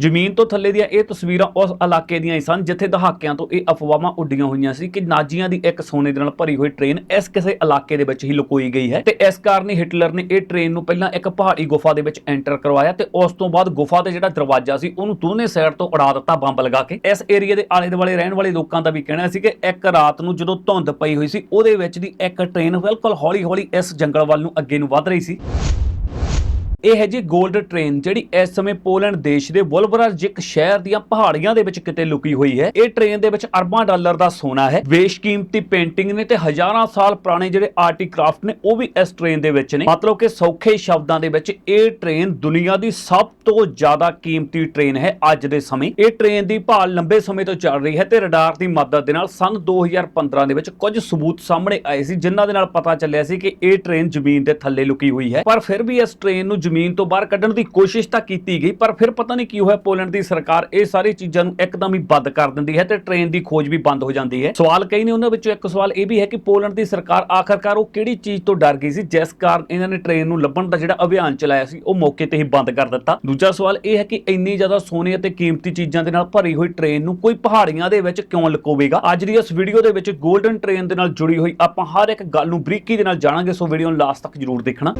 ਜ਼ਮੀਨ ਤੋਂ ਥੱਲੇ ਦੀਆਂ ਇਹ ਤਸਵੀਰਾਂ ਉਸ ਇਲਾਕੇ ਦੀਆਂ ਹੀ ਸਨ, ਜਿੱਥੇ ਦਹਾਕਿਆਂ ਤੋਂ ਇਹ ਅਫਵਾਹਾਂ ਉੱਡੀਆਂ ਹੋਈਆਂ ਸੀ ਕਿ ਨਾਜ਼ੀਆਂ ਦੀ ਇੱਕ ਸੋਨੇ ਦੇ ਨਾਲ ਭਰੀ ਹੋਈ ਟ੍ਰੇਨ ਇਸ ਕਿਸੇ ਇਲਾਕੇ ਦੇ ਵਿੱਚ ਹੀ ਲੁਕੋਈ ਗਈ ਹੈ ਤੇ ਇਸ ਕਾਰਨ ਹੀ ਹਿਟਲਰ ਨੇ ਇਹ ਟ੍ਰੇਨ ਨੂੰ ਪਹਿਲਾਂ ਇੱਕ ਪਹਾੜੀ ਗੁਫਾ ਦੇ ਵਿੱਚ ਐਂਟਰ ਕਰਵਾਇਆ ਤੇ ਉਸ ਤੋਂ ਬਾਅਦ ਗੁਫਾ ਦੇ ਜਿਹੜਾ ਦਰਵਾਜ਼ਾ ਸੀ ਉਹਨੂੰ ਦੋਨੇ ਸਾਈਡ ਤੋਂ ਉਡਾ ਦਿੱਤਾ ਬੰਬ ਲਗਾ ਕੇ। ਇਸ ਏਰੀਆ ਦੇ ਆਲੇ ਦੁਆਲੇ ਰਹਿਣ ਵਾਲੇ ਲੋਕਾਂ ਦਾ ਵੀ ਕਹਿਣਾ ਸੀ ਕਿ ਇੱਕ ਰਾਤ ਨੂੰ ਜਦੋਂ ਧੁੰਦ ਪਈ ਹੋਈ ਸੀ, ਉਹਦੇ ਵਿੱਚ ਦੀ ਇੱਕ ਟ੍ਰੇਨ ਬਿਲਕੁਲ ਹੌਲੀ-ਹੌਲੀ ਇਸ ਜੰਗਲ ਵੱਲ ਨੂੰ ਅੱਗੇ ਨੂੰ ਵੱਧ ਰਹੀ ਸੀ। ਇਹ ਹੈ ਜੀ 골ਡ ਟ੍ਰੇਨ, ਜਿਹੜੀ ਇਸ ਸਮੇਂ ਪੋਲੈਂਡ ਦੇਸ਼ ਦੇ ਵੋਲਬਰਾਜਿਕ ਸ਼ਹਿਰ ਦੀਆਂ ਪਹਾੜੀਆਂ ਦੇ ਵਿੱਚ ਕਿਤੇ ਲੁਕੀ ਹੋਈ ਹੈ। ਇਹ ਟ੍ਰੇਨ ਦੇ ਵਿੱਚ ਅਰਬਾਂ ਡਾਲਰ ਦਾ ਸੋਨਾ ਹੈ। ਬੇਸ਼ਕੀਮਤੀ ਪੇਂਟਿੰਗ ਨੇ ਤੇ ਹਜ਼ਾਰਾਂ ਸਾਲ ਪੁਰਾਣੇ ਜਿਹੜੇ ਆਰਟੀਕ੍ਰਾਫਟ ਨੇ, ਉਹ ਵੀ ਇਸ ਟ੍ਰੇਨ ਦੇ ਵਿੱਚ ਨੇ। ਮਤਲਬ ਕਿ ਸੌਖੇ ਸ਼ਬਦਾਂ ਦੇ ਵਿੱਚ ਇਹ ਟ੍ਰੇਨ ਦੁਨੀਆ ਦੀ ਸਭ ਤੋਂ ਜ਼ਿਆਦਾ ਕੀਮਤੀ ਟ੍ਰੇਨ ਹੈ ਅੱਜ ਦੇ ਸਮੇਂ। ਇਹ ਟ੍ਰੇਨ ਦੀ ਭਾਲ ਲੰਬੇ ਸਮੇਂ ਤੋਂ ਚੱਲ ਰਹੀ ਹੈ ਤੇ ਰਡਾਰ ਦੀ ਮਦਦ ਦੇ ਨਾਲ ਸੰਨ 2015 ਦੇ ਵਿੱਚ ਕੁਝ ਸਬੂਤ ਸਾਹਮਣੇ ਆਏ ਸੀ, ਜਿਨ੍ਹਾਂ ਦੇ ਨਾਲ ਪਤਾ ਚੱਲਿਆ ਸੀ ਕਿ ਇਹ ਟ੍ਰੇਨ ਜ਼ਮੀਨ ਦੇ ਥੱਲੇ ਲੁਕੀ ਹੋਈ ਹੈ। ਪਰ ਫਿਰ ਵੀ ਇਸ ਟ੍ਰੇਨ ਨੂੰ ਜ਼ਮੀਨ ਤੋਂ ਬਾਹਰ ਕੱਢਣ ਦੀ ਕੋਸ਼ਿਸ਼ ਤਾਂ ਕੀਤੀ ਗਈ, ਪਰ ਫਿਰ ਪਤਾ ਨਹੀਂ ਕੀ ਹੋਇਆ, ਪੋਲੈਂਡ ਦੀ ਸਰਕਾਰ ਇਹ ਸਾਰੀ ਚੀਜ਼ਾਂ ਨੂੰ ਇੱਕਦਮ ਹੀ ਬੰਦ ਕਰ ਦਿੰਦੀ ਹੈ ਤੇ ਟ੍ਰੇਨ ਦੀ ਖੋਜ ਵੀ ਬੰਦ ਹੋ ਜਾਂਦੀ ਹੈ। ਸਵਾਲ ਕਈ ਨੇ ਉਹਨਾਂ ਵਿੱਚੋਂ ਇੱਕ ਸਵਾਲ ਇਹ ਵੀ ਹੈ ਕਿ ਪੋਲੈਂਡ ਦੀ ਸਰਕਾਰ ਆਖਰਕਾਰ ਉਹ ਕਿਹੜੀ ਚੀਜ਼ ਤੋਂ ਡਰ ਗਈ ਸੀ, ਜਿਸ ਕਾਰਨ ਇਹਨਾਂ ਨੇ ਟ੍ਰੇਨ ਨੂੰ ਲੱਭਣ ਦਾ ਜਿਹੜਾ ਅਭਿਆਨ ਚਲਾਇਆ ਸੀ, ਉਹ ਮੌਕੇ ਤੇ ਹੀ ਬੰਦ ਕਰ ਦਿੱਤਾ। ਦੂਜਾ ਸਵਾਲ ਇਹ ਹੈ ਕਿ ਇੰਨੀ ਜ਼ਿਆਦਾ ਸੋਨੇ ਅਤੇ ਕੀਮਤੀ ਚੀਜ਼ਾਂ ਦੇ ਨਾਲ ਭਰੀ ਹੋਈ ਟ੍ਰੇਨ ਨੂੰ ਕੋਈ ਪਹਾੜੀਆਂ ਦੇ ਵਿੱਚ ਕਿਉਂ ਲੁਕੋਵੇਗਾ? ਅੱਜ ਦੀ ਇਸ ਵੀਡੀਓ ਦੇ ਵਿੱਚ 골ਡਨ ਟ੍ਰੇਨ ਦੇ ਨਾਲ ਜੁੜੀ ਹੋਈ ਆਪਾਂ ਹਰ ਇੱਕ ਗੱਲ ਨੂੰ ਬਰੀਕੀ ਦੇ ਨਾਲ ਜਾਣਾਂਗੇ, ਸੋ ਵੀਡੀਓ ਨੂੰ ਲਾਸਟ ਤੱਕ ਜਰੂਰ ਦੇਖਣਾ।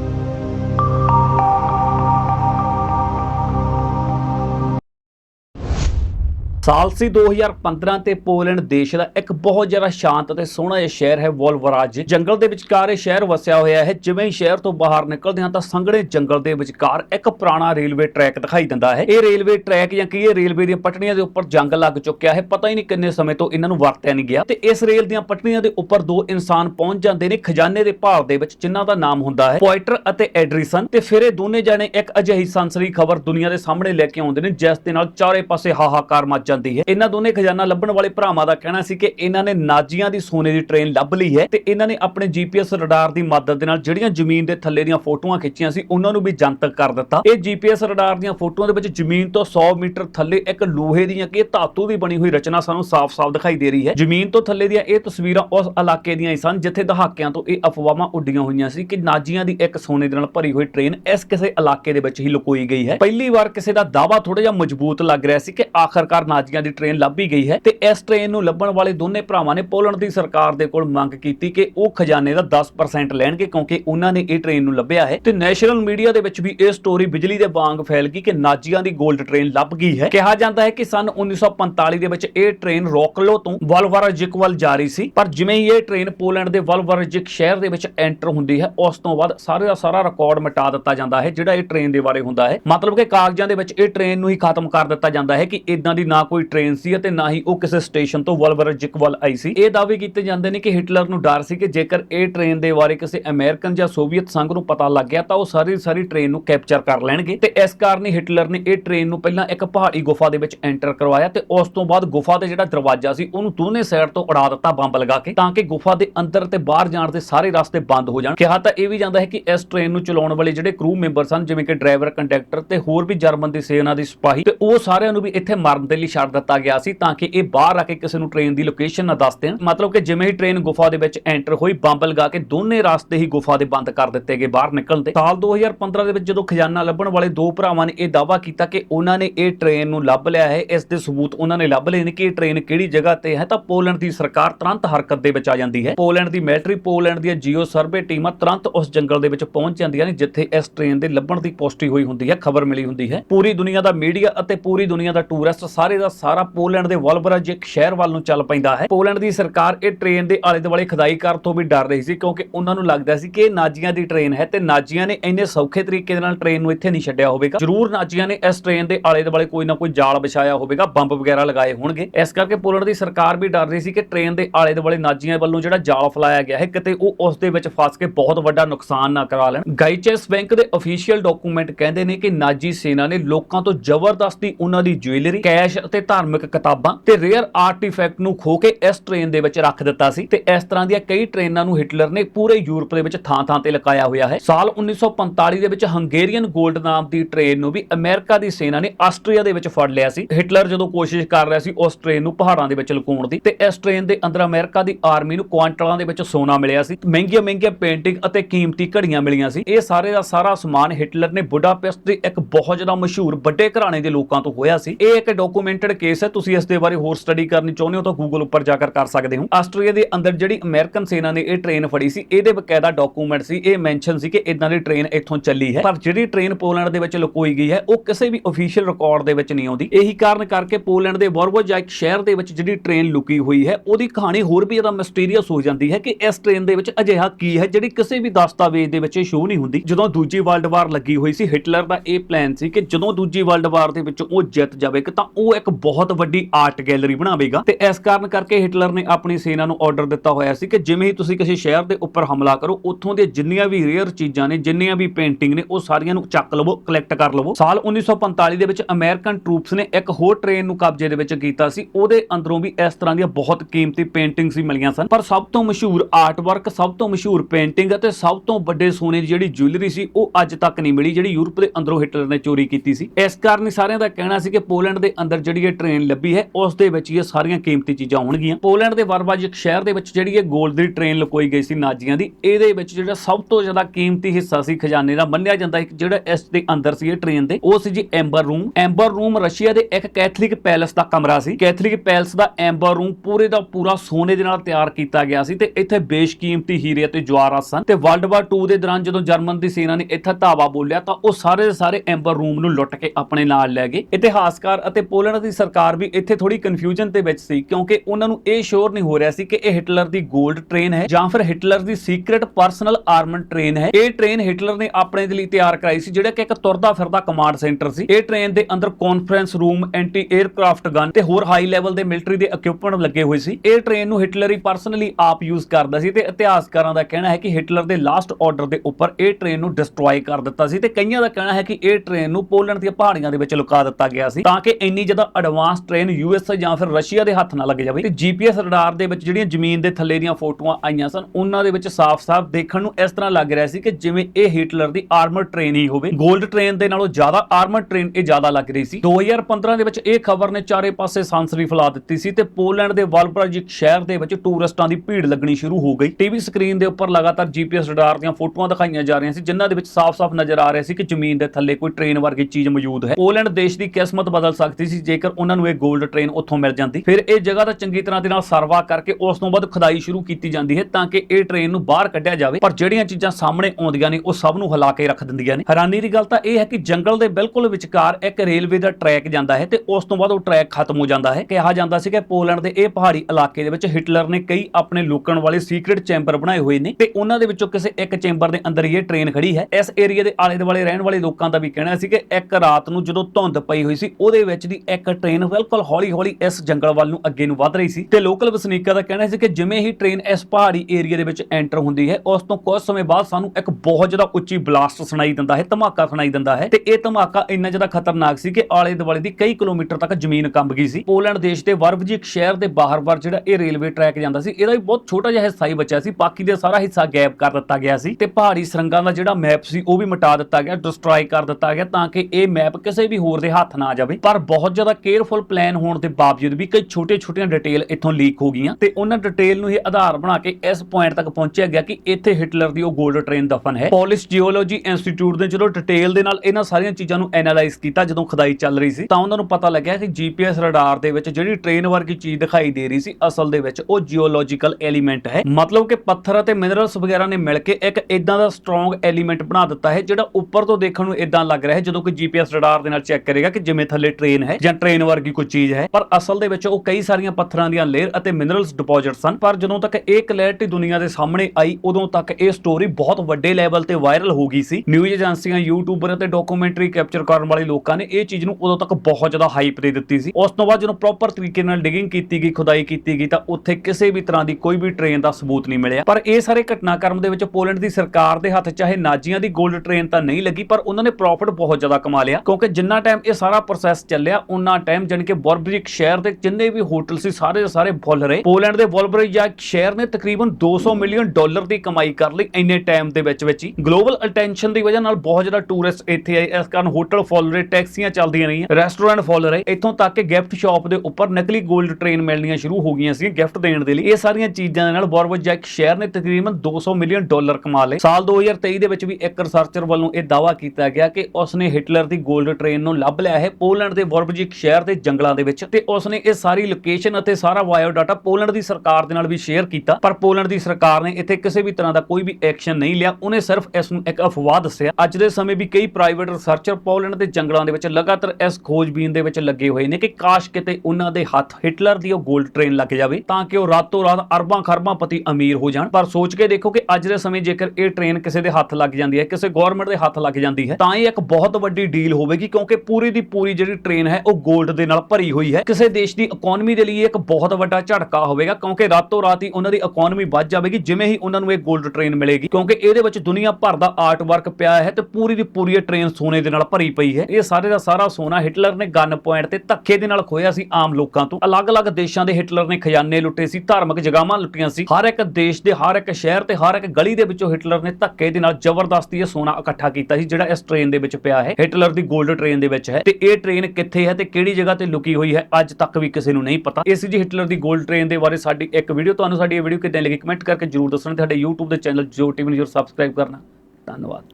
ਸਾਲ ਸੀ 2015 ਤੇ ਪੋਲੈਂਡ ਦੇਸ਼ ਦਾ ਇੱਕ ਬਹੁਤ ਜ਼ਿਆਦਾ ਸ਼ਾਂਤ ਅਤੇ ਸੋਹਣਾ ਜਿਹਾ ਸ਼ਹਿਰ ਹੈ ਵੋਲਵਰਾਜ। ਜੰਗਲ ਦੇ ਵਿਚਕਾਰ ਇਹ ਸ਼ਹਿਰ ਵਸਿਆ ਹੋਇਆ ਹੈ। ਜਿਵੇਂ ਹੀ ਸ਼ਹਿਰ ਤੋਂ ਬਾਹਰ ਨਿਕਲਦੇ ਹਾਂ ਤਾਂ ਸੰਘਣੇ ਜੰਗਲ ਦੇ ਵਿਚਕਾਰ ਇੱਕ ਪੁਰਾਣਾ ਰੇਲਵੇ ਟਰੈਕ ਦਿਖਾਈ ਦਿੰਦਾ ਹੈ। ਇਹ ਰੇਲਵੇ ਟਰੈਕ ਜਾਂ ਕੀ ਇਹ ਰੇਲਵੇ ਦੀਆਂ ਪਟੜੀਆਂ ਦੇ ਉੱਪਰ ਜੰਗ ਲੱਗ ਚੁੱਕਿਆ ਹੈ। ਪਤਾ ਹੀ ਨਹੀਂ ਕਿੰਨੇ ਸਮੇਂ ਤੋਂ ਇਹਨਾਂ ਨੂੰ ਵਰਤਿਆ ਨਹੀਂ ਗਿਆ। ਤੇ ਇਸ ਰੇਲ ਦੀਆਂ ਪਟੜੀਆਂ ਦੇ ਉੱਪਰ ਦੋ ਇਨਸਾਨ ਪਹੁੰਚ ਜਾਂਦੇ ਨੇ। ਖਜ਼ਾਨੇ ਦੇ ਭਾਰ ਦੇ ਵਿੱਚ ਜਿਨ੍ਹਾਂ ਦਾ ਨਾਮ ਹੁੰਦਾ ਹੈ ਪੋਇਟਰ ਅਤੇ ਐਡਰੀਸਨ। ਤੇ ਫਿਰ ਇਹ ਦੋਨੇ ਜਾਣੇ ਇੱਕ ਅਜਿਹੀ ਸੰਸਰੀ ਖਬਰ ਦੁਨੀਆ ਦੇ ਸਾਹਮਣੇ ਲੈ ਕੇ ਆਉਂਦੇ ਨੇ, ਜਿਸ ਦੇ ਨਾਲ ਚਾਰੇ ਪਾਸੇ ਹਾਹਾਕਾਰ ਮਚ ਜਾਂਦੀ ਹੈ। ਇਹਨਾਂ ਦੋਨੇ ਖਜ਼ਾਨਾ ਲੱਭਣ ਵਾਲੇ ਭਰਾਵਾਂ ਦਾ ਕਹਿਣਾ ਸੀ ਕਿ ਇਹਨਾਂ ਨੇ ਨਾਜ਼ੀਆਂ ਦੀ ਸੋਨੇ ਦੀ ਟ੍ਰੇਨ ਲੱਭ ਲਈ ਹੈ ਤੇ ਇਹਨਾਂ ਨੇ ਆਪਣੇ ਜੀਪੀਐਸ ਰਡਾਰ ਦੀ ਮਦਦ ਦੇ ਨਾਲ ਜਿਹੜੀਆਂ ਜ਼ਮੀਨ ਦੇ ਥੱਲੇ ਦੀਆਂ ਫੋਟੋਆਂ ਖਿੱਚੀਆਂ ਸੀ, ਉਹਨਾਂ ਨੂੰ ਵੀ ਜਨਤਕ ਕਰ ਦਿੱਤਾ। ਇਹ ਜੀਪੀਐਸ ਰਡਾਰ ਦੀਆਂ ਫੋਟੋਆਂ ਦੇ ਵਿੱਚ ਜ਼ਮੀਨ ਤੋਂ 100 ਮੀਟਰ ਥੱਲੇ ਇੱਕ ਲੋਹੇ ਦੀਆਂ ਕਿ ਧਾਤੂ ਦੀ ਬਣੀ ਹੋਈ ਰਚਨਾ ਸਾਨੂੰ ਸਾਫ਼-ਸਾਫ਼ ਦਿਖਾਈ ਦੇ ਰਹੀ ਹੈ। ਜ਼ਮੀਨ ਤੋਂ ਥੱਲੇ ਦੀਆਂ ਇਹ ਤਸਵੀਰਾਂ ਉਸ ਇਲਾਕੇ ਦੀਆਂ ਹੀ ਸਨ, ਜਿੱਥੇ ਦਹਾਕਿਆਂ ਤੋਂ ਇਹ ਅਫਵਾਹਾਂ ਉੱਡੀਆਂ ਹੋਈਆਂ ਸੀ ਕਿ ਨਾਜ਼ੀਆਂ ਦੀ ਇੱਕ ਸੋਨੇ ਦੇ ਨਾਲ ਭਰੀ ਹੋਈ ਟ੍ਰੇਨ ਇਸ ਕਿਸੇ ਇਲਾਕੇ ਦੇ ਵਿੱਚ ਹੀ ਲੁਕੋਈ ਗਈ ਹੈ। ਪਹਿਲੀ ਵਾਰ ਕਿਸੇ ਦਾ ਦਾਅਵਾ ਥੋੜਾ ਜਿਹਾ ਮਜ਼ਬੂਤ ਲੱਗ ਰਿਹਾ ਸੀ ਕਿ ਆਖਰਕਾਰ ਨਾਜ਼ੀਆਂ ਦੀ ਟ੍ਰੇਨ ਲੱਭੀ ਗਈ ਹੈ ਤੇ ਇਸ ਟ੍ਰੇਨ ਨੂੰ ਲੱਭਣ ਵਾਲੇ ਦੋਨੇ ਭਰਾਵਾਂ ਨੇ ਪੋਲੈਂਡ ਦੀ ਸਰਕਾਰ ਦੇ ਕੋਲ ਮੰਗ ਕੀਤੀ ਕਿ ਉਹ ਖਜ਼ਾਨੇ ਦਾ 10% ਲੈਣਗੇ ਕਿਉਂਕਿ ਉਹਨਾਂ ਨੇ ਇਹ ਟ੍ਰੇਨ ਨੂੰ ਲੱਭਿਆ ਹੈ ਤੇ ਨੈਸ਼ਨਲ ਮੀਡੀਆ ਦੇ ਵਿੱਚ ਵੀ ਇਹ ਸਟੋਰੀ ਬਿਜਲੀ ਦੇ ਵਾਂਗ ਫੈਲ ਗਈ ਕਿ ਨਾਜ਼ੀਆਂ ਦੀ 골ਡ ਟ੍ਰੇਨ ਲੱਭ ਗਈ ਹੈ। ਕਿਹਾ ਜਾਂਦਾ ਹੈ ਕਿ ਸਨ 1945 ਦੇ ਵਿੱਚ ਇਹ ਟ੍ਰੇਨ ਰੋਕਲੋ ਤੋਂ ਵਲਵਰਾਜਿਕ ਵੱਲ ਜਾ ਰਹੀ ਸੀ, ਪਰ ਜਿਵੇਂ ਹੀ ਇਹ ਟ੍ਰੇਨ ਪੋਲੈਂਡ ਦੇ ਵਲਵਰਾਜਿਕ ਸ਼ਹਿਰ ਦੇ ਵਿੱਚ ਐਂਟਰ ਹੁੰਦੀ ਹੈ, ਉਸ ਤੋਂ ਬਾਅਦ ਸਾਰੇ ਦਾ ਸਾਰਾ ਰਿਕਾਰਡ ਮਿਟਾ ਦਿੱਤਾ ਜਾਂਦਾ ਹੈ, ਜਿਹੜਾ ਇਹ ਟ੍ਰੇਨ ਦੇ ਬਾਰੇ ਹੁੰਦਾ ਹੈ। ਮਤਲਬ ਕਿ ਕਾਗਜ਼ਾਂ ਦੇ ਵਿੱਚ ਇਹ ਟ੍ਰੇਨ ਨੂੰ ਹੀ ਖਤਮ ਕਰ ਦਿੱਤਾ ਜਾਂਦਾ ਹੈ ਕਿ ਇਦਾਂ ਦੀ ਨਾ ਕੋਈ ਟ੍ਰੇਨ ਸੀ ਅਤੇ ਨਾ ਹੀ ਉਹ ਕਿਸੇ ਸਟੇਸ਼ਨ ਤੋਂ ਵਲਵਰਾਜਿਕ ਵੱਲ ਆਈ ਸੀ। ਇਹ ਦਾਅਵੇ ਕੀਤੇ ਜਾਂਦੇ ਨੇ ਕਿ ਹਿਟਲਰ ਨੂੰ ਡਰ ਸੀ ਕਿ ਜੇਕਰ ਇਹ ਟ੍ਰੇਨ ਦੇ ਬਾਰੇ ਕਿਸੇ ਅਮਰੀਕਨ ਜਾਂ ਸੋਵੀਅਤ ਸੰਘ ਨੂੰ ਪਤਾ ਲੱਗ ਗਿਆ ਤਾਂ ਉਹ ਸਾਰੀ ਸਾਰੀ ਟ੍ਰੇਨ ਨੂੰ ਕੈਪਚਰ ਕਰ ਲੈਣਗੇ। ਤੇ ਇਸ ਕਾਰਨ ਹੀ ਹਿਟਲਰ ਨੇ ਇਹ ਟ੍ਰੇਨ ਨੂੰ ਪਹਿਲਾਂ ਇੱਕ ਪਹਾੜੀ ਗੁਫਾ ਦੇ ਵਿੱਚ ਐਂਟਰ ਕਰਵਾਇਆ ਤੇ ਉਸ ਤੋਂ ਬਾਅਦ ਗੁਫਾ ਦੇ ਜਿਹੜਾ ਦਰਵਾਜ਼ਾ ਸੀ ਉਹਨੂੰ ਦੋਨੇ ਸਾਈਡ ਤੋਂ ਉਡਾ ਦਿੱਤਾ ਬੰਬ ਲਗਾ ਕੇ ਤਾਂ ਕਿ ਗੁਫਾ ਦੇ ਅੰਦਰ ਤੇ ਬਾਹਰ ਜਾਣ ਦੇ ਸਾਰੇ ਰਸਤੇ ਬੰਦ ਹੋ ਜਾਣ। ਕਿਹਾ ਤਾਂ ਇਹ ਵੀ ਜਾਂਦਾ ਹੈ ਕਿ ਇਸ ਟ੍ਰੇਨ ਨੂੰ ਚਲਾਉਣ ਵਾਲੇ ਜਿਹੜੇ ਕਰੂ ਮੈਂਬਰ ਸਨ ਜਿਵੇਂ ਕਿ ਡਰਾਈਵਰ ਕੰਡਕਟਰ ਤੇ ਹੋਰ ਵੀ ਜਰਮਨ ਦੀ ਸੇਨਾ ਦੀ ਸਿਪਾਹੀ ਤੇ ਉਹ ਸਾਰਿਆਂ ਨੂੰ ਵੀ ਇੱਥੇ ਮਰਨ ਦੇ ਲਈ ਛੱਡ ਦਿੱਤਾ ਗਿਆ ਸੀ ਤਾਂ ਕਿ ਇਹ ਬਾਹਰ ਆ ਕੇ ਕਿਸੇ ਨੂੰ ਟ੍ਰੇਨ ਦੀ ਲੋਕੇਸ਼ਨ ਨਾ ਦੱਸ ਦੇਣ। ਮਤਲਬ ਕਿ ਜਿਵੇਂ ਹੀ ਟ੍ਰੇਨ ਗੁਫਾ ਦੇ ਵਿੱਚ ਐਂਟਰ ਹੋਈ, ਬੰਬ ਲਗਾ ਕੇ ਦੋਨੇ ਰਸਤੇ ਹੀ ਗੁਫਾ ਦੇ ਬੰਦ ਕਰ ਦਿੱਤੇ ਗਏ ਬਾਹਰ ਨਿਕਲਣ ਦੇ। ਸਾਲ 2015 ਦੇ ਵਿੱਚ ਜਦੋਂ ਖਜ਼ਾਨਾ ਲੱਭਣ ਵਾਲੇ ਦੋ ਭਰਾਵਾਂ ਨੇ ਇਹ ਦਾਅਵਾ ਕੀਤਾ ਕਿ ਉਹਨਾਂ ਨੇ ਇਹ ਟ੍ਰੇਨ ਨੂੰ ਲੱਭ ਲਿਆ ਹੈ, ਇਸ ਦੇ ਸਬੂਤ ਉਹਨਾਂ ਨੇ ਲੱਭ ਲਏ ਨੇ ਕਿ ਇਹ ਟ੍ਰੇਨ ਕਿਹੜੀ ਜਗ੍ਹਾ ਤੇ ਹੈ ਤਾਂ ਪੋਲੈਂਡ ਦੀ ਸਰਕਾਰ ਤੁਰੰਤ ਹਰਕਤ ਦੇ ਵਿੱਚ ਆ ਜਾਂਦੀ ਹੈ। ਪੋਲੈਂਡ ਦੀ ਮਿਲਟਰੀ ਪੋਲੈਂਡ ਦੀਆਂ ਜੀਓ ਸਰਵੇ ਟੀਮਾਂ ਤੁਰੰਤ ਉਸ ਜੰਗਲ ਦੇ ਵਿੱਚ ਪਹੁੰਚ ਜਾਂਦੀਆਂ ਨੇ, ਜਿੱਥੇ ਇਸ ਟ੍ਰੇਨ ਦੇ ਲੱਭਣ ਦੀ ਪੁਸ਼ਟੀ ਹੋਈ ਹੁੰਦੀ ਹੈ, ਖਬਰ ਮਿਲੀ ਹੁੰਦੀ ਹੈ। ਪੂਰੀ ਦੁਨੀਆ ਦਾ ਮੀਡੀਆ ਅਤੇ ਪੂਰੀ ਦੁਨੀਆ ਦਾ ਟੂਰਿਸਟ ਸਾਰੇ ਦਾ ਸਾਰਾ ਪੋਲੈਂਡ ਦੇ ਵਲਬਰਾਜ ਇੱਕ ਸ਼ਹਿਰ ਵੱਲ ਨੂੰ ਚੱਲ ਪੈਂਦਾ ਹੈ। ਪੋਲੈਂਡ ਦੀ ਸਰਕਾਰ ਇਹ ਟ੍ਰੇਨ ਦੇ ਆਲੇ ਦੁਆਲੇ ਖੁਦਾਈ ਕਰ ਤੋਂ ਵੀ ਡਰ ਰਹੀ ਸੀ ਕਿਉਂਕਿ ਉਹਨਾਂ ਨੂੰ ਲੱਗਦਾ ਸੀ ਕਿ ਇਹ ਨਾਜ਼ੀਆਂ ਦੀ ਟ੍ਰੇਨ ਹੈ ਤੇ ਨਾਜ਼ੀਆਂ ਨੇ ਇੰਨੇ ਸੌਖੇ ਤਰੀਕੇ ਦੇ ਨਾਲ ਟ੍ਰੇਨ ਨੂੰ ਇੱਥੇ ਨਹੀਂ ਛੱਡਿਆ ਹੋਵੇਗਾ। ਜ਼ਰੂਰ ਨਾਜ਼ੀਆਂ ਨੇ ਇਸ ਟ੍ਰੇਨ ਦੇ ਆਲੇ ਦੁਆਲੇ ਕੋਈ ਨਾ ਕੋਈ ਜਾਲ ਵਿਛਾਇਆ ਹੋਵੇਗਾ, ਬੰਬ ਵਗੈਰਾ ਲਗਾਏ ਹੋਣਗੇ। ਇਸ ਕਰਕੇ ਪੋਲੈਂਡ ਦੀ ਸਰਕਾਰ ਵੀ ਡਰ ਰਹੀ ਸੀ ਕਿ ਟ੍ਰੇਨ ਦੇ ਆਲੇ ਦੁਆਲੇ ਨਾਜ਼ੀਆਂ ਵੱਲੋਂ ਜਿਹੜਾ ਜਾਲ ਫਲਾਇਆ ਗਿਆ ਹੈ, ਕਿਤੇ ਉਹ ਉਸ ਦੇ ਵਿੱਚ ਫਸ ਕੇ ਬਹੁਤ ਵੱਡਾ ਨੁਕਸਾਨ ਨਾ ਕਰਾ ਲੈਣ। ਗਾਈਚੈਸ ਬੈਂਕ ਦੇ ਅਫੀਸ਼ੀਅਲ ਡਾਕੂਮੈਂਟ ਕਹਿੰਦੇ ਨੇ ਕਿ ਨਾਜ਼ੀ ਸੈਨਾ ਨੇ ਲੋਕਾਂ ਤੋਂ ਜ਼ਬਰਦਸਤੀ ਉਹਨਾਂ ਦੀ ਜੁਐਲਰੀ, ਕੈਸ਼ ਅਤੇ ਤੇ ਧਾਰਮਿਕ ਕਿਤਾਬਾਂ ਤੇ ਰੇਅਰ ਆਰਟੀਫੈਕਟ ਨੂੰ ਖੋ ਕੇ ਇਸ ਟ੍ਰੇਨ ਦੇ ਵਿੱਚ ਰੱਖ ਦਿੱਤਾ ਸੀ ਤੇ ਇਸ ਤਰ੍ਹਾਂ ਦੀਆਂ ਕਈ ਟ੍ਰੇਨਾਂ ਨੂੰ ਹਿਟਲਰ ਨੇ ਪੂਰੇ ਯੂਰਪ ਦੇ ਵਿੱਚ ਥਾਂ-ਥਾਂ ਤੇ ਲਗਾਇਆ ਹੋਇਆ ਹੈ। ਸਾਲ 1945 ਦੇ ਵਿੱਚ ਹੰਗੇਰੀਅਨ 골ਡ ਨਾਮ ਦੀ ਟ੍ਰੇਨ ਨੂੰ ਵੀ ਅਮਰੀਕਾ ਦੀ ਸੈਨਾ ਨੇ ਆਸਟਰੀਆ ਦੇ ਵਿੱਚ ਫੜ ਲਿਆ ਸੀ। ਹਿਟਲਰ ਜਦੋਂ ਕੋਸ਼ਿਸ਼ ਕਰ ਰਿਹਾ ਸੀ ਉਸ ਟ੍ਰੇਨ ਨੂੰ ਪਹਾੜਾਂ ਦੇ ਵਿੱਚ ਲੁਕਾਉਣ ਦੀ ਤੇ ਇਸ ਟ੍ਰੇਨ ਦੇ ਅੰਦਰ ਅਮਰੀਕਾ ਦੀ ਆਰਮੀ ਨੂੰ ਕੁਆਂਟਲਾਂ ਦੇ ਵਿੱਚ ਸੋਨਾ ਮਿਲਿਆ ਸੀ। ਮਹਿੰਗੀਆਂ ਮਹਿੰਗੀਆਂ ਪੇਂਟਿੰਗ ਅਤੇ ਕੀਮਤੀ ਘੜੀਆਂ ਮਿਲੀਆਂ ਸੀ। ਇਹ ਸਾਰੇ ਦਾ ਸਾਰਾ ਸਮਾਨ ਹਿਟਲਰ ਨੇ ਬੁਡਾਪੈਸਟ ਦੇ ਇੱਕ ਬਹੁਤ ਜ਼ਿਆਦਾ ਮਸ਼ਹੂਰ ਵੱਡੇ ਘਰਾਣੇ ਦੇ ਲੋਕਾਂ ਤੋਂ ਹੋਇਆ ਸੀ। ਇਹ ਇੱਕ ਡਾਕੂਮੈਂਟਡ ਕੇਸ ਹੈ, ਤੁਸੀਂ ਇਸ ਦੇ ਬਾਰੇ ਹੋਰ ਸਟੱਡੀ ਕਰਨੀ ਚਾਹੁੰਦੇ ਹੋ ਤਾਂ ਗੂਗਲ ਉੱਪਰ ਜਾ ਕੇ ਕਰ ਸਕਦੇ ਹੋ। ਆਸਟਰੀਆ ਦੇ ਅੰਦਰ ਜਿਹੜੀ ਅਮਰੀਕਨ ਸੈਨਾ ਨੇ ਇਹ ਟ੍ਰੇਨ ਫੜੀ ਸੀ, ਇਹਦੇ ਬਕਾਇਦਾ ਡਾਕੂਮੈਂਟ ਸੀ, ਇਹ ਮੈਂਸ਼ਨ ਸੀ ਕਿ ਇਦਾਂ ਦੀ ਟ੍ਰੇਨ ਇੱਥੋਂ ਚੱਲੀ ਹੈ। ਪਰ ਜਿਹੜੀ ਟ੍ਰੇਨ ਪੋਲੈਂਡ ਦੇ ਵਿੱਚ ਲੁਕੋਈ ਗਈ ਹੈ, ਉਹ ਕਿਸੇ ਵੀ ਅਫੀਸ਼ੀਅਲ ਰਿਕਾਰਡ ਦੇ ਵਿੱਚ ਨਹੀਂ ਆਉਂਦੀ। ਇਹੀ ਕਾਰਨ ਕਰਕੇ ਪੋਲੈਂਡ ਦੇ ਵੋਰਵੋਜਾਈਕ ਸ਼ਹਿਰ ਦੇ ਵਿੱਚ ਜਿਹੜੀ ਟ੍ਰੇਨ ਲੁਕੀ ਹੋਈ ਹੈ, ਉਹਦੀ ਕਹਾਣੀ ਹੋਰ ਵੀ ਜ਼ਿਆਦਾ ਮਿਸਟੀਰੀਅਸ ਹੋ ਜਾਂਦੀ ਹੈ ਕਿ ਇਸ ਟ੍ਰੇਨ ਦੇ ਵਿੱਚ ਅਜਿਹਾ ਕੀ ਹੈ, ਜਿਹੜੀ ਕਿਸੇ ਵੀ ਦਸਤਾਵੇਜ਼ ਦੇ ਵਿੱਚ ਸ਼ੋ ਨਹੀਂ ਹੁੰਦੀ। ਜਦੋਂ ਦੂਜੀ ਵਰਲਡ ਵਾਰ ਲੱਗੀ ਹੋਈ ਸੀ ਹਿਟਲਰ ਦਾ ਇਹ ਪਲਾਨ ਸੀ ਕਿ ਜਦੋਂ ਦੂਜੀ ਵਰਲਡ ਵਾਰ ਦੇ ਵਿੱਚ ਉਹ ਜਿੱਤ ਜਾਵੇ ਤਾਂ ਉਹ ਇੱਕ ਬਹੁਤ ਵੱਡੀ ਆਰਟ ਗੈਲਰੀ ਬਣਾਵੇਗਾ। ਤੇ ਇਸ ਕਾਰਨ ਕਰਕੇ ਹਿਟਲਰ ਨੇ ਆਪਣੀ ਸੈਨਾ ਨੂੰ ਆਰਡਰ ਦਿੱਤਾ ਹੋਇਆ ਸੀ ਕਿ ਜਿਵੇਂ ਹੀ ਤੁਸੀਂ ਕਿਸੇ ਸ਼ਹਿਰ ਦੇ ਉੱਪਰ ਹਮਲਾ ਕਰੋ, ਉੱਥੋਂ ਦੀਆਂ ਜਿੰਨੀਆਂ ਵੀ ਰੇਅਰ ਚੀਜ਼ਾਂ ਨੇ, ਜਿੰਨੀਆਂ ਵੀ ਪੇਂਟਿੰਗ ਨੇ, ਉਹ ਸਾਰੀਆਂ ਨੂੰ ਚੱਕ ਲਵੋ ਕਲੈਕਟ ਕਰ ਲਵੋ। ਸਾਲ 1945 ਦੇ ਵਿੱਚ ਅਮਰੀਕਨ ਟਰੂਪਸ ਨੇ ਇੱਕ ਹੋਰ ਟ੍ਰੇਨ ਨੂੰ ਕਬਜ਼ੇ ਦੇ ਵਿੱਚ ਕੀਤਾ ਸੀ। ਉਹਦੇ ਅੰਦਰੋਂ ਵੀ ਇਸ ਤਰ੍ਹਾਂ ਦੀਆਂ ਬਹੁਤ ਕੀਮਤੀ ਪੇਂਟਿੰਗਸ ਵੀ ਮਿਲੀਆਂ ਸਨ। ਪਰ ਸਭ ਤੋਂ ਮਸ਼ਹੂਰ ਆਰਟ ਵਰਕ ਸਭ ਤੋਂ ਮਸ਼ਹੂਰ ਪੇਂਟਿੰਗ ਅਤੇ ਸਭ ਤੋਂ ਵੱਡੇ ਸੋਨੇ ਦੀ ਜਿਹੜੀ ਜੁਐਲਰੀ ਸੀ, ਉਹ ਅੱਜ ਤੱਕ ਨਹੀਂ ਮਿਲੀ, ਜਿਹੜੀ ਯੂਰਪ ਦੇ ਅੰਦਰੋਂ ਹਿਟਲਰ ਨੇ ਚੋਰੀ ਕੀਤੀ ਸੀ। ਇਸ ਕਾਰਨ ਸਾਰਿਆਂ ਦਾ ਕਹਿਣਾ ਸੀ ਕਿ ਪੋਲੈਂਡ ਦੇ ਅੰਦਰ ਜਿਹੜੀ ਇਹ ਟ੍ਰੇਨ ਲੱਭੀ ਹੈ, ਉਸ ਦੇ ਵਿੱਚ ਇਹ ਸਾਰੀਆਂ ਕੀਮਤੀ ਚੀਜ਼ਾਂ ਹੋਣਗੀਆਂ ਪੋਲੈਂਡ ਦੇ ਵਰਬਾਜਿਕ ਸ਼ਹਿਰ ਦੇ ਵਿੱਚ ਜਿਹੜੀ ਇਹ 골ਡ ਦੀ ਟ੍ਰੇਨ ਲੁਕੋਈ ਗਈ ਸੀ ਨਾਜ਼ੀਆਂ ਦੀ, ਇਹਦੇ ਵਿੱਚ ਜਿਹੜਾ ਸਭ ਤੋਂ ਜ਼ਿਆਦਾ ਕੀਮਤੀ ਹਿੱਸਾ ਸੀ ਖਜ਼ਾਨੇ ਦਾ, ਮੰਨਿਆ ਜਾਂਦਾ ਹੈ ਜਿਹੜਾ ਇਸ ਦੇ ਅੰਦਰ ਸੀ ਇਹ ਟ੍ਰੇਨ ਦੇ, ਉਹ ਸੀ ਜੀ amber room amber room Russia ਦੇ ਇੱਕ ਕੈਥੋਲਿਕ ਪੈਲਸ ਦਾ ਕਮਰਾ ਸੀ। ਕੈਥੋਲਿਕ ਪੈਲਸ ਦਾ ਐਂਬਰ ਰੂਮ ਪੂਰੇ ਦਾ ਪੂਰਾ ਸੋਨੇ ਦੇ ਨਾਲ ਤਿਆਰ ਕੀਤਾ ਗਿਆ ਸੀ ਤੇ ਇੱਥੇ ਬੇਸ਼ਕੀਮਤੀ ਹੀਰੇ ਅਤੇ ਜਵਾਹਰਾਤ ਸਨ। ਤੇ ਵਰਲਡ ਵਾਰ 2 ਦੇ ਦੌਰਾਨ ਜਦੋਂ ਜਰਮਨ ਦੀ ਸੈਨਾ ਨੇ ਇੱਥੇ ਧਾਵਾ ਬੋਲਿਆ ਤਾਂ ਉਹ ਸਾਰੇ ਦੇ ਸਾਰੇ ਐਂਬਰ ਰੂਮ ਨੂੰ ਲੁੱਟ ਕੇ ਆਪਣੇ ਨਾਲ ਲੈ ਗਏ। ਇਤਿਹਾਸਕਾਰ ਅਤੇ ਪੋਲੈਂਡ ਦੀ ਸਰਕਾਰ ਵੀ ਇੱਥੇ ਥੋੜੀ ਕਨਫਿਊਜ਼ਨ ਦੇ ਵਿੱਚ ਸੀ, ਕਿਉਂਕਿ ਉਹਨਾਂ ਨੂੰ ਇਹ ਸ਼ੋਰ ਨਹੀਂ ਹੋ ਰਿਹਾ ਸੀ ਕਿ ਇਹ ਹਿਟਲਰ ਦੀ 골ਡ ਟ੍ਰੇਨ ਹੈ ਜਾਂ ਫਿਰ ਹਿਟਲਰ ਦੀ ਸੀਕ੍ਰੀਟ ਪਰਸਨਲ ਆਰਮਡ ਟ੍ਰੇਨ ਹੈ। ਇਹ ਟ੍ਰੇਨ ਹਿਟਲਰ ਨੇ ਆਪਣੇ ਦੇ ਲਈ ਤਿਆਰ ਕਰਾਈ ਸੀ, ਜਿਹੜਾ ਕਿ ਇੱਕ ਤੁਰਦਾ ਫਿਰਦਾ ਕਮਾਂਡ ਸੈਂਟਰ ਸੀ। ਇਹ ਟ੍ਰੇਨ ਦੇ ਅੰਦਰ conference room anti aircraft gun ਤੇ ਹੋਰ ਹਾਈ ਲੈਵਲ ਦੇ ਮਿਲਟਰੀ ਦੇ ਇਕਵਿਪਮੈਂਟ ਲੱਗੇ ਹੋਏ ਸੀ। ਇਹ ਟ੍ਰੇਨ ਨੂੰ ਹਿਟਲਰ ਹੀ ਪਰਸਨਲੀ ਆਪ ਯੂਜ਼ ਕਰਦਾ ਸੀ ਤੇ ਇਤਿਹਾਸਕਾਰਾਂ ਦਾ ਕਹਿਣਾ ਹੈ ਕਿ ਹਿਟਲਰ ਦੇ ਲਾਸਟ ਆਰਡਰ ਦੇ ਉੱਪਰ ਇਹ ਟ੍ਰੇਨ ਨੂੰ ਡਿਸਟਰੋਏ ਕਰ ਦਿੱਤਾ ਸੀ ਤੇ ਕਈਆਂ ਦਾ ਕਹਿਣਾ ਹੈ ਕਿ ਇਹ ਟ੍ਰੇਨ ਨੂੰ ਪੋਲੈਂਡ ਦੀਆਂ ਪਹਾੜੀਆਂ ਦੇ ਵਿੱਚ ਲੁਕਾ ਦਿੱਤਾ ਗਿਆ ਸੀ, ਤਾਂ ਕਿ ਇੰਨੀ ਜ਼ਿਆਦਾ ਐਡਵਾਂਸ ਟ੍ਰੇਨ ਯੂਐਸ ਜਾਂ ਫਿਰ ਰਸ਼ੀਆ ਦੇ ਹੱਥ ਨਾ ਲੱਗ ਜਾਵੇ। ਤੇ ਜੀਪੀਐਸ ਰਡਾਰ ਦੇ ਵਿੱਚ ਜਿਹੜੀਆਂ ਜ਼ਮੀਨ ਦੇ ਥੱਲੇ ਦੀਆਂ ਫੋਟੋਆਂ ਆਈਆਂ ਸਨ, ਉਹਨਾਂ ਦੇ ਵਿੱਚ ਸਾਫ਼-ਸਾਫ਼ ਦੇਖਣ ਨੂੰ ਇਸ ਤਰ੍ਹਾਂ ਲੱਗ ਰਿਹਾ ਸੀ ਕਿ ਜਿਵੇਂ ਇਹ ਹਿਟਲਰ ਦੀ ਆਰਮਰ ਟ੍ਰੇਨ ਹੀ ਹੋਵੇ। 골ਡ ਟ੍ਰੇਨ ਦੇ ਨਾਲੋਂ ਜ਼ਿਆਦਾ ਆਰਮਰ ਟ੍ਰੇਨ ਇਹ ਜ਼ਿਆਦਾ ਲੱਗ ਰਹੀ ਸੀ। 2015 ਦੇ ਵਿੱਚ ਇਹ ਖਬਰ ਨੇ ਚਾਰੇ ਪਾਸੇ ਸਨਸਰੀ ਫੈਲਾ ਦਿੱਤੀ ਸੀ ਤੇ ਪੋਲੈਂਡ ਦੇ ਵਾਲਪਰਾਜਿਕ ਸ਼ਹਿਰ ਦੇ ਵਿੱਚ ਟੂਰਿਸਟਾਂ ਦੀ ਭੀੜ ਲੱਗਣੀ ਸ਼ੁਰੂ ਹੋ ਗਈ। ਟੀਵੀ ਸਕਰੀਨ ਦੇ ਉੱਪਰ ਲਗਾਤਾਰ ਜੀਪੀਐਸ ਰਡਾਰ ਦੀਆਂ ਫੋਟੋਆਂ ਦਿਖਾਈਆਂ ਜਾ ਰਹੀਆਂ ਸੀ, ਜਿਨ੍ਹਾਂ ਦੇ ਵਿੱਚ ਸਾਫ਼-ਸਾਫ਼ ਨਜ਼ਰ ਆ ਰਿਹਾ ਸੀ ਕਿ ਜ਼ਮੀਨ ਦੇ ਥੱਲੇ ਕੋਈ ਟ੍ਰੇਨ ਵਰਗੀ ਚੀਜ਼ ਮੌਜੂਦ ਹੈ। ਪੋਲੈਂਡ ਦੇਸ਼ ਦੀ ਕਿਸਮਤ ਬਦਲ ਸਕਦੀ ਸੀ, ਜੇਕਰ ਉਹਨਾਂ ਨੂੰ ਇਹ 골ਡ ਟ੍ਰੇਨ ਉੱਥੋਂ ਮਿਲ ਜਾਂਦੀ। ਫਿਰ ਇਹ ਜਗ੍ਹਾ ਦਾ ਚੰਗੀ ਤਰ੍ਹਾਂ ਦੇ ਨਾਲ ਸਰਵਾ ਕਰਕੇ ਉਸ ਤੋਂ ਬਾਅਦ ਖੁਦਾਈ ਸ਼ੁਰੂ ਕੀਤੀ ਜਾਂਦੀ ਹੈ ਤਾਂ ਕਿ ਇਹ ਟ੍ਰੇਨ ਨੂੰ ਬਾਹਰ ਕੱਢਿਆ ਜਾਵੇ। ਪਰ ਜਿਹੜੀਆਂ ਚੀਜ਼ਾਂ ਸਾਹਮਣੇ ਆਉਂਦੀਆਂ ਨੇ, ਉਹ ਸਭ ਨੂੰ ਹਿਲਾ ਕੇ ਰੱਖ ਦਿੰਦੀਆਂ ਨੇ। ਹੈਰਾਨੀ ਦੀ ਗੱਲ ਤਾਂ ਇਹ ਹੈ ਕਿ ਜੰਗਲ ਦੇ ਬਿਲਕੁਲ ਵਿਚਕਾਰ ਇੱਕ ਰੇਲਵੇ ਦਾ ਟਰੈਕ ਜਾਂਦਾ ਹੈ ਤੇ ਉਸ ਤੋਂ ਬਾਅਦ ਉਹ ਟਰੈਕ ਖਤਮ ਹੋ ਜਾਂਦਾ ਹੈ। ਕਿਹਾ ਜਾਂਦਾ ਸੀ ਕਿ ਪੋਲੈਂਡ ਦੇ ਇਹ ਪਹਾੜੀ ਇਲਾਕੇ ਦੇ ਵਿੱਚ ਹਿਟਲਰ ਨੇ ਕਈ ਆਪਣੇ ਲੁਕਣ ਵਾਲੇ ਸੀਕ੍ਰੀਟ ਚੈਂਬਰ ਬਣਾਏ ਹੋਏ ਨੇ ਤੇ ਉਹਨਾਂ ਦੇ ਵਿੱਚੋਂ ਕਿਸੇ ਇੱਕ ਚੈਂਬਰ ਦੇ ਅੰਦਰ ਇਹ ਟ੍ਰੇਨ ਖੜੀ ਹੈ। ਇਸ ਏਰੀਆ ਦੇ ਆਲੇ ਦੁਆਲੇ ਰਹਿਣ ਵਾਲੇ ਲੋਕਾਂ ਦਾ ਵੀ ਕਹਿਣਾ ਸੀ ਕਿ ਇੱਕ ਰਾਤ ਨੂੰ ਜਦੋਂ ਧੁੰਦ ਪਈ ਹੋਈ ਸੀ, ਉਹਦੇ ਵਿੱਚ ਦੀ ਇੱਕ ਟ੍ਰੇਨ ਬਿਲਕੁਲ ਹੌਲੀ-ਹੌਲੀ ਇਸ ਜੰਗਲ ਵੱਲ ਨੂੰ ਅੱਗੇ ਨੂੰ ਵੱਧ ਰਹੀ ਸੀ ਤੇ ਲੋਕਲ ਵਸਨੀਕਾਂ ਦਾ ਕਹਿਣਾ ਸੀ ਕਿ ਜਿਵੇਂ ਹੀ ਟ੍ਰੇਨ ਇਸ ਪਹਾੜੀ ਏਰੀਆ ਦੇ ਵਿੱਚ ਐਂਟਰ ਹੁੰਦੀ ਹੈ, ਉਸ ਤੋਂ ਕੁਝ ਸਮੇਂ ਬਾਅਦ ਸਾਨੂੰ ਇੱਕ ਬਹੁਤ ਜ਼ਿਆਦਾ ਉੱਚੀ ਬਲਾਸਟ ਸੁਣਾਈ ਦਿੰਦਾ ਹੈ, ਧਮਾਕਾ ਸੁਣਾਈ ਦਿੰਦਾ ਹੈ ਤੇ ਇਹ ਧਮਾਕਾ ਇੰਨਾ ਜ਼ਿਆਦਾ ਖਤਰਨਾਕ ਸੀ ਕਿ ਆਲੇ ਦੁਆਲੇ ਦੀ ਕਈ ਕਿਲੋਮੀਟਰ ਤੱਕ ਜ਼ਮੀਨ ਕੰਬ ਗਈ ਸੀ। ਪੋਲੈਂਡ ਦੇਸ਼ ਦੇ ਵਰਵਜਿਕ ਸ਼ਹਿਰ ਦੇ ਬਾਹਰ-ਬਾਹਰ ਜਿਹੜਾ ਇਹ ਰੇਲਵੇ ਟਰੈਕ ਜਾਂਦਾ ਸੀ, ਇਹਦਾ ਵੀ ਬਹੁਤ ਛੋਟਾ ਜਿਹਾ ਹਿੱਸਾ ਹੀ ਬਚਿਆ ਸੀ, ਬਾਕੀ ਦਾ ਸਾਰਾ ਹਿੱਸਾ ਗਾਇਬ ਕਰ ਦਿੱਤਾ ਗਿਆ ਸੀ ਤੇ ਪਹਾੜੀ ਸਰੰਗਾਂ ਦਾ ਜਿਹੜਾ ਮੈਪ ਸੀ, ਉਹ ਵੀ ਮਿਟਾ ਦਿੱਤਾ ਗਿਆ ਡਿਸਟਰੋਏ ਕਰ ਦਿੱਤਾ ਗਿਆ ਤਾਂ ਕਿ ਇਹ ਮੈਪ ਕਿਸੇ ਵੀ ਹੋਰ ਦੇ ਹੱਥ ਨਾ ਆ ਜਾਵੇ। ਪਰ ਬਹੁਤ ਜ਼ਿਆਦਾ ਕੇਅਰਫੁਲ ਪਲਾਨ ਹੋਣ ਦੇ ਬਾਵਜੂਦ ਵੀ ਕਈ ਛੋਟੇ-ਛੋਟੀਆਂ ਡਿਟੇਲ ਇੱਥੋਂ ਲੀਕ ਹੋ ਗਈਆਂ ਤੇ ਉਹਨਾਂ ਡਿਟੇਲ ਨੂੰ ਹੀ ਆਧਾਰ ਬਣਾ ਕੇ ਇਸ ਪੁਆਇੰਟ ਤੱਕ ਪਹੁੰਚਿਆ ਗਿਆ ਕਿ ਇੱਥੇ ਹਿਟਲਰ ਦੀ ਉਹ 골ਡ ਟ੍ਰੇਨ ਦਫਨ ਹੈ। ਪੋਲਿਸ਼ ਜੀਓਲੋਜੀ ਇੰਸਟੀਚਿਊਟ ਨੇ ਜਦੋਂ ਡਿਟੇਲ ਦੇ ਨਾਲ ਇਹਨਾਂ ਸਾਰੀਆਂ ਚੀਜ਼ਾਂ ਨੂੰ ਐਨਾਲਾਈਜ਼ ਕੀਤਾ ਜਦੋਂ ਖੁਦਾਈ ਚੱਲ ਰਹੀ ਸੀ, ਤਾਂ ਉਹਨਾਂ ਨੂੰ ਪਤਾ ਲੱਗਿਆ ਕਿ ਜੀਪੀਐਸ ਰਡਾਰ ਦੇ ਵਿੱਚ ਜਿਹੜੀ ਟ੍ਰੇਨ ਵਰਗੀ ਚੀਜ਼ ਦਿਖਾਈ ਦੇ ਰਹੀ ਸੀ, ਅਸਲ ਦੇ ਵਿੱਚ ਉਹ ਜੀਓਲੋਜੀਕਲ ਐਲੀਮੈਂਟ ਹੈ। ਮਤਲਬ ਕਿ ਪੱਥਰ ਅਤੇ ਮਿਨਰਲਸ ਵਗੈਰਾ ਨੇ ਮਿਲ ਕੇ ਇੱਕ ਇਦਾਂ ਦਾ ਸਟਰੋਂਗ ਐਲੀਮੈਂਟ ਬਣਾ ਦਿੱਤਾ ਹੈ, ਜਿਹੜਾ ਉੱਪਰ ਤੋਂ ਦੇਖਣ ਨੂੰ ਇਦਾਂ ਲੱਗ ਰਿਹਾ ਹੈ, ਜਦੋਂ ਕਿ ਜੀਪੀਐਸ ਰਡਾਰ ਦੇ ਨਾਲ ਚੈੱਕ ਕਰੇਗਾ ਕਿ ਜਿਵੇਂ ਥੱਲੇ ਟ੍ਰੇਨ ਹੈ ਜਾਂ ਟ੍ਰੇਨ ਵਰਗੀ ਕੋਈ ਚੀਜ਼ ਹੈ। ਪਰ ਅਸਲ ਦੇ ਵਿੱਚ ਉਹ ਕਈ ਸਾਰੀਆਂ ਪੱਥਰਾਂ ਦੀਆਂ ਲੇਅਰ ਅਤੇ ਮਿਨਰਲਸ ਡਿਪੋਜ਼ਿਟ ਸਨ। ਪਰ ਜਦੋਂ ਤੱਕ ਇਹ ਕਲੈਰਿਟੀ ਦੁਨੀਆ ਦੇ ਸਾਹਮਣੇ ਆਈ, ਉਦੋਂ ਤੱਕ ਇਹ ਸਟੋਰੀ ਬਹੁਤ ਵੱਡੇ ਲੈਵਲ ਤੇ ਵਾਇਰਲ ਹੋ ਗਈ ਸੀ। ਨਿਊਜ਼ ਏਜੰਸੀਆਂ ਯੂਟਿਊਬਰ ਅਤੇ ਡਾਕੂਮੈਂਟਰੀ ਕੈਪਚਰ ਕਰਨ ਵਾਲੇ ਲੋਕਾਂ ਨੇ ਇਹ ਚੀਜ਼ ਨੂੰ ਉਦੋਂ ਤੱਕ ਬਹੁਤ ਜ਼ਿਆਦਾ ਹਾਈਪ ਦੇ ਦਿੱਤੀ ਸੀ। ਉਸ ਤੋਂ ਬਾਅਦ ਜਦੋਂ ਪ੍ਰੋਪਰ ਤਰੀਕੇ ਨਾਲ ਡਿਗਿੰਗ ਕੀਤੀ ਗਈ, ਖੁਦਾਈ ਕੀਤੀ ਗਈ, ਤਾਂ ਉੱਥੇ ਕਿਸੇ ਵੀ ਤਰ੍ਹਾਂ ਦੀ ਕੋਈ ਵੀ ਟ੍ਰੇਨ ਦਾ ਸਬੂਤ ਨਹੀਂ ਮਿਲਿਆ। ਪਰ ਇਹ ਸਾਰੇ ਘਟਨਾਕ੍ਰਮ ਦੇ ਵਿੱਚ ਪੋਲੈਂਡ ਦੀ ਸਰਕਾਰ ਦੇ ਹੱਥ, ਚਾਹੇ ਨਾਜ਼ੀਆਂ ਦੀ 골ਡ ਟ੍ਰੇਨ ਤਾਂ ਨਹੀਂ ਲੱਗੀ, ਪਰ ਉਹਨਾਂ ਨੇ ਪ੍ਰੋਫਿਟ ਬਹੁਤ ਜ਼ਿਆਦਾ ਕਮਾ ਲਿਆ। ਕਿਉਂਕਿ ਜਿੰਨਾ ਟਾਈਮ ਇਹ ਸਾਰਾ ਪ੍ਰੋਸੈਸ ਚੱਲਿਆ ਉਹਨਾਂ ਟਾਈਮ ਜਾਣੀ ਕਿ ਵੋਲਬਰਿਕ ਸ਼ਹਿਰ ਦੇ ਜਿੰਨੇ ਵੀ ਹੋਟਲ ਸੀ, ਸਾਰੇ ਸਾਰੇ ਫੁੱਲ ਰਹੇ। ਪੋਲੈਂਡ ਦੇ ਵੋਲਬਰਿਕ ਸ਼ਹਿਰ ਨੇ ਤਕਰੀਬਨ 200 ਮਿਲੀਅਨ ਡਾਲਰ ਦੀ ਕਮਾਈ ਕਰ ਲਈ ਇੰਨੇ ਟਾਈਮ ਦੇ ਵਿੱਚ ਵਿੱਚ ਹੀ। ਗਲੋਬਲ ਅਟੈਂਸ਼ਨ ਦੀ ਵਜ੍ਹਾ ਨਾਲ ਬਹੁਤ ਜ਼ਿਆਦਾ ਟੂਰਿਸਟ ਇੱਥੇ ਆਏ। ਇਸ ਕਾਰਨ ਹੋਟਲ ਫੁੱਲ ਰਹੇ ਟੈਕਸੀਆਂ ਚੱਲਦੀਆਂ ਰਹੀਆਂ ਰੈਸਟੋਰੈਂਟ ਫੁੱਲ ਰਹੇ। ਇੱਥੋਂ ਤੱਕ ਕਿ ਗਿਫਟ ਸ਼ਾਪ ਦੇ ਉੱਪਰ ਨਕਲੀ 골ਡ ਟ੍ਰੇਨ ਮਿਲਣੀਆਂ ਸ਼ੁਰੂ ਹੋ ਗਈਆਂ ਸੀ ਗਿਫਟ ਦੇਣ ਦੇ ਲਈ। ਇਹ ਸਾਰੀਆਂ ਚੀਜ਼ਾਂ ਦੇ ਨਾਲ ਵੋਲਬਰਿਕ ਸ਼ਹਿਰ ਨੇ ਤਕਰੀਬਨ 200 ਮਿਲੀਅਨ ਡਾਲਰ ਕਮਾ ਲਏ। ਸਾਲ 2023 ਦੇ ਵਿੱਚ ਵੀ ਇੱਕ ਰਿਸਰਚਰ ਵੱਲੋਂ ਇਹ ਦਾਅਵਾ ਕੀਤਾ ਗਿਆ ਕਿ ਉਸਨੇ ਹਿਟਲਰ ਦੀ 골ਡ ਟ੍ਰੇਨ ਨੂੰ ਲੱਭ ਲਿਆ ਹੈ। ਪੋਲੈਂਡ ਦੇ ਵੋਰਬਜਿਕ ਸ਼ਹਿਰ ਦੇ ਜੰਗਲਾਂ ਦੇ ਵਿੱਚ ਤੇ ਉਸਨੇ ਇਹ ਸਾਰੀ ਲੋਕੇਸ਼ਨ ਅਤੇ ਸਾਰਾ ਬਾਇਓ ਡਾਟਾ ਪੋਲੈਂਡ ਦੀ ਸਰਕਾਰ ਦੇ ਨਾਲ ਵੀ ਸ਼ੇਅਰ ਕੀਤਾ। ਪਰ ਪੋਲੈਂਡ ਦੀ ਸਰਕਾਰ ਨੇ ਇੱਥੇ ਕਿਸੇ ਵੀ ਤਰ੍ਹਾਂ ਦਾ ਕੋਈ ਵੀ ਐਕਸ਼ਨ ਨਹੀਂ ਲਿਆ। ਉਹਨੇ ਸਿਰਫ ਇਸ ਨੂੰ ਇੱਕ ਅਫਵਾਹ ਦੱਸਿਆ। ਅੱਜ ਦੇ ਸਮੇਂ ਵੀ ਕਈ ਪ੍ਰਾਈਵੇਟ ਰਿਸਰਚਰ ਪੋਲੈਂਡ ਦੇ ਜੰਗਲਾਂ ਦੇ ਵਿੱਚ ਲਗਾਤਾਰ ਇਸ ਖੋਜਬੀਨ ਦੇ ਵਿੱਚ ਲੱਗੇ ਹੋਏ ਨੇ ਕਿ ਕਾਸ਼ ਕਿਤੇ ਉਹਨਾਂ ਦੇ ਹੱਥ ਹਿਟਲਰ ਦੀ ਉਹ 골ਡ ਟ੍ਰੇਨ ਲੱਗ ਜਾਵੇ ਤਾਂ ਕਿ ਉਹ ਰਾਤੋਂ ਰਾਤ ਅਰਬਾਂ ਖਰਬਾਂ ਪਤੀ ਅਮੀਰ ਹੋ ਜਾਣ। ਪਰ ਸੋਚ ਕੇ ਦੇਖੋ ਕਿ ਅੱਜ ਦੇ ਸਮੇਂ ਜੇਕਰ ਇਹ ਟ੍ਰੇਨ ਕਿਸੇ ਦੇ ਹੱਥ ਲੱਗ ਜਾਂਦੀ ਹੈ, ਕਿਸੇ ਗਵਰਨਮੈਂਟ ਦੇ ਹੱਥ ਲੱਗ ਜਾਂਦੀ ਹੈ, ਤਾਂ ਇਹ ਇੱਕ ਬਹੁਤ ਵੱਡੀ ਡੀਲ ਹੋਵੇਗੀ ਕਿਉਂਕਿ ਪੂਰੀ ਦੀ ਪੂਰੀ ਜਿਹੜੀ ਟ੍ਰੇਨ ਹੈ, ਉਹ ਗੋਲਡ ਦੇ ਨਾਲ ਭਰੀ ਹੋਈ ਹੈ। ਕਿਸੇ ਦੇਸ਼ ਦੀ ਇਕਨੋਮੀ ਦੇ ਲਈ ਇੱਕ ਬਹੁਤ ਵੱਡਾ ਝਟਕਾ ਹੋਵੇਗਾ, ਕਿਉਂਕਿ ਰਾਤੋਂ ਰਾਤ ਹੀ ਉਹਨਾਂ ਦੀ ਇਕਨੋਮੀ ਵੱਧ ਜਾਵੇਗੀ, ਜਿਵੇਂ ਹੀ ਉਹਨਾਂ ਨੂੰ ਇਹ ਗੋਲਡ ਟ੍ਰੇਨ ਮਿਲੇਗੀ। ਕਿਉਂਕਿ ਇਹਦੇ ਵਿੱਚ ਦੁਨੀਆ ਭਰ ਦਾ ਆਰਟ ਵਰਕ ਪਿਆ ਹੈ ਤੇ ਪੂਰੀ ਦੀ ਪੂਰੀ ਇਹ ਟ੍ਰੇਨ ਸੋਨੇ ਦੇ ਨਾਲ ਭਰੀ ਪਈ ਹੈ। ਇਹ ਸਾਰੇ ਦਾ ਸਾਰਾ ਸੋਨਾ ਹਿਟਲਰ ਨੇ ਗਨ ਪੁਆਇੰਟ ਤੇ ਧੱਕੇ ਦੇ ਨਾਲ ਖੋਇਆ ਸੀ ਆਮ ਲੋਕਾਂ ਤੋਂ। ਅਲੱਗ-ਅਲੱਗ ਦੇਸ਼ਾਂ ਦੇ ਹਿਟਲਰ ਨੇ ਖਜ਼ਾਨੇ ਲੁੱਟੇ ਸੀ, ਧਾਰਮਿਕ ਜਗ੍ਹਾਵਾਂ ਲੁੱਟੀਆਂ ਸੀ। ਹਰ ਇੱਕ ਦੇਸ਼ ਦੇ, ਹਰ ਇੱਕ ਸ਼ਹਿਰ ਤੇ, ਹਰ ਇੱਕ ਗਲੀ ਦੇ ਵਿੱਚੋਂ ਹਿਟਲਰ ਨੇ ਧੱਕੇ ਦੇ ਨਾਲ ਜ਼ਬਰਦਸਤੀ ਇਹ ਸੋਨਾ ਇਕੱਠਾ ਕੀਤਾ ਸੀ, ਜਿਹੜਾ ਇਸ ਟ੍ਰੇਨ ਦੇ ਵਿੱਚ ਪਿਆ ਹੈ। ਹਿਟਲਰ ਦੀ ਗੋਲਡ ਟ੍ਰੇਨ ਦੇ ਵਿੱਚ ਹੈ ਤੇ ਇਹ ਟ੍ਰੇਨ ਕਿੱਥੇ ਹੈ ਤੇ ਕਿਹੜੀ ਜਗ੍ਹਾ ਤੇ ਲੁਕੀ ਹੋਈ ਹੈ, ਅੱਜ ਤੱਕ ਵੀ ਕਿਸੇ ਨੂੰ ਨਹੀਂ ਪਤਾ। ਇਸ ਜੀ ਹਿਟਲਰ ਦੀ 골ਡ ਟ੍ਰੇਨ ਦੇ ਬਾਰੇ ਸਾਡੀ ਇੱਕ ਵੀਡੀਓ ਤੁਹਾਨੂੰ ਸਾਡੀ ਇਹ ਵੀਡੀਓ ਕਿੱਦਾਂ ਲੱਗੀ? ਕਮੈਂਟ ਕਰਕੇ ਜਰੂਰ ਦੱਸਣਾ ਤੇ ਸਾਡੇ YouTube ਦੇ ਚੈਨਲ ਜੋ ਟੀਵੀ ਨੂੰ ਜਰੂਰ ਸਬਸਕ੍ਰਾਈਬ ਕਰਨਾ। ਧੰਨਵਾਦ।